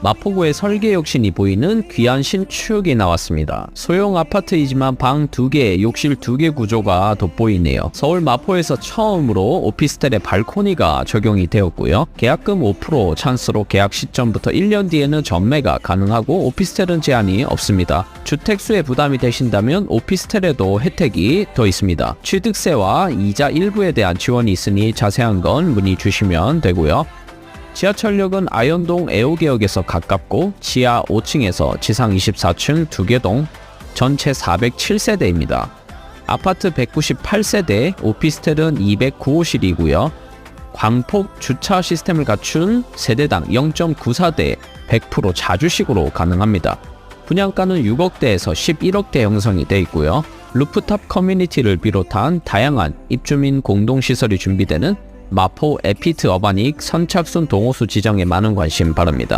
마포구의 설계 혁신이 보이는 귀한 신축이 나왔습니다. 소형 아파트이지만 방 2개, 욕실 2개 구조가 돋보이네요. 서울 마포에서 처음으로 오피스텔에 발코니가 적용이 되었고요. 계약금 5% 찬스로 계약 시점부터 1년 뒤에는 전매가 가능하고 오피스텔은 제한이 없습니다. 주택수에 부담이 되신다면 오피스텔에도 혜택이 더 있습니다. 취득세와 이자 일부에 대한 지원이 있으니 자세한 건 문의 주시면 되고요. 지하철역은 아현동 애호개역에서 가깝고 지하 5층에서 지상 24층 2개동 전체 407세대입니다. 아파트 198세대, 오피스텔은 209호실이고요. 광폭 주차 시스템을 갖춘 세대당 0.94대 100% 자주식으로 가능합니다. 분양가는 6억대에서 11억대 형성이 돼 있고요. 루프탑 커뮤니티를 비롯한 다양한 입주민 공동시설이 준비되는 마포 에피트 어바닉 선착순 동호수 지정에 많은 관심 바랍니다.